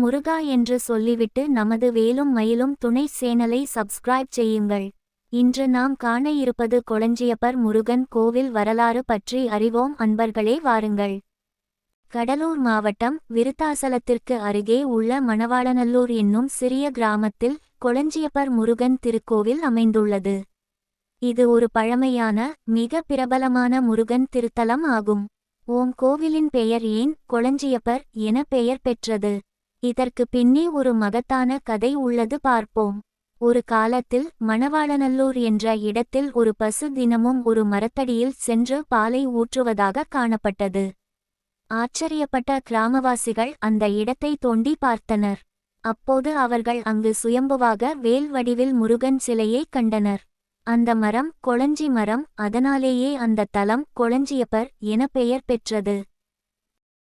முருகா என்று சொல்லிவிட்டு நமது வேலும் மயிலும் துணை சேனலை சப்ஸ்கிரைப் செய்யுங்கள். இன்று நாம் காண இருப்பது கொளஞ்சியப்பர் முருகன் கோவில் வரலாறு பற்றி அறிவோம் அன்பர்களே வாருங்கள். கடலூர் மாவட்டம் விருத்தாசலத்திற்கு அருகே உள்ள மணவாளநல்லூர் என்னும் சிறிய கிராமத்தில் கொளஞ்சியப்பர் முருகன் திருக்கோவில் அமைந்துள்ளது. இது ஒரு பழமையான மிக பிரபலமான முருகன் திருத்தலம் ஆகும். ஓம் கோவிலின் பெயர் ஏன் கொளஞ்சியப்பர் என பெயர் பெற்றது. இதற்கு பின்னே ஒரு மகத்தான கதை உள்ளது பார்ப்போம். ஒரு காலத்தில் மணவாளநல்லூர் என்ற இடத்தில் ஒரு பசு தினமும் ஒரு மரத்தடியில் சென்று பாலை ஊற்றுவதாக காணப்பட்டது. ஆச்சரியப்பட்ட கிராமவாசிகள் அந்த இடத்தை தோண்டி பார்த்தனர். அப்போது அவர்கள் அங்கு சுயம்புவாக வேல் வடிவில் முருகன் சிலையை கண்டனர். அந்த மரம் கொளஞ்சி மரம் அதனாலேயே அந்த தலம் கொளஞ்சியப்பர் என பெயர் பெற்றது.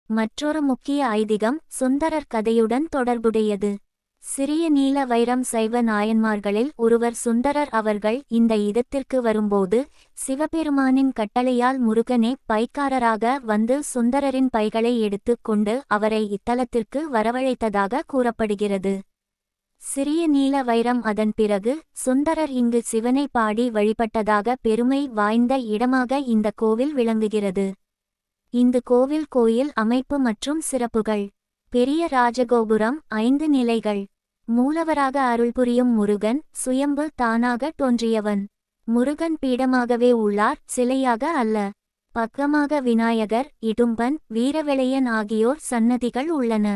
மற்றொரு முக்கிய ஐதீகம் சுந்தரர் கதையுடன் தொடர்புடையது. சிறிய நீல வைரம் சைவ நாயன்மார்களில் ஒருவர் சுந்தரர் அவர்கள் இந்த இடத்திற்கு வரும்போது சிவபெருமானின் கட்டளையால் முருகனே பைக்காரராக வந்து சுந்தரரின் பைகளை எடுத்துக் கொண்டு அவரை இத்தலத்திற்கு வரவழைத்ததாக கூறப்படுகிறது. சிறிய நீல வைரம் அதன் பிறகு சுந்தரர் இங்கு சிவனை பாடி வழிபட்டதாக பெருமை வாய்ந்த இடமாக இந்த கோவில் விளங்குகிறது. இந்த கோவில் கோயில் அமைப்பு மற்றும் சிறப்புகள். பெரிய ராஜகோபுரம் ஐந்து நிலைகள். மூலவராக அருள்புரியும் முருகன் சுயம்பு தானாக தோன்றியவன். முருகன் பீடமாகவே உள்ளார் சிலையாக அல்ல. பக்கமாக விநாயகர் இடும்பன் வீரவிளையன் ஆகியோர் சன்னதிகள் உள்ளன.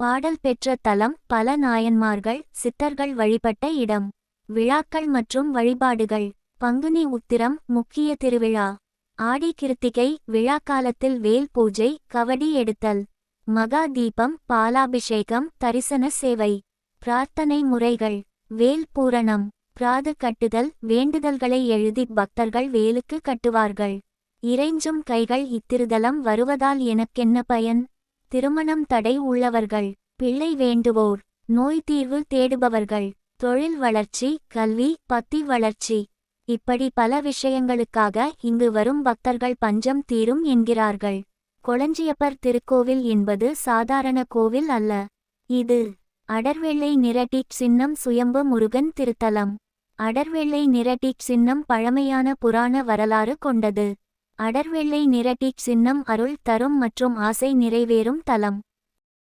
பாடல் பெற்ற தலம் பல நாயன்மார்கள் சித்தர்கள் வழிபட்ட இடம். விழாக்கள் மற்றும் வழிபாடுகள். பங்குனி உத்திரம் முக்கிய திருவிழா. ஆடி கிருத்திகை விழாக்காலத்தில் வேல் பூஜை கவடி எடுத்தல் மகா தீபம் பாலாபிஷேகம் தரிசன சேவை பிரார்த்தனை முறைகள் வேல் பூரணம் பிராது கட்டுதல் வேண்டுதல்களை எழுதி பக்தர்கள் வேலுக்கு கட்டுவார்கள். இறைஞ்சும் கைகள் இத்திருதலம் வருவதால் எனக்கென்ன பயன்? திருமணம் தடை உள்ளவர்கள் பிள்ளை வேண்டுவோர் நோய் தீர்வு தேடுபவர்கள் தொழில் வளர்ச்சி கல்வி பத்தி வளர்ச்சி இப்படி பல விஷயங்களுக்காக இங்கு வரும் பக்தர்கள் பஞ்சம் தீரும் என்கிறார்கள். கொளஞ்சியப்பர் திருக்கோவில் என்பது சாதாரண கோவில் அல்ல. இது அடர்வெள்ளை நிறட்டிக் சின்னம் சுயம்பு முருகன் திருத்தலம். அடர்வெள்ளை நிறட்டிக் சின்னம் பழமையான புராண வரலாறு கொண்டது. அடர்வெள்ளை நிறட்டிக் சின்னம் அருள் தரும் மற்றும் ஆசை நிறைவேறும் தலம்.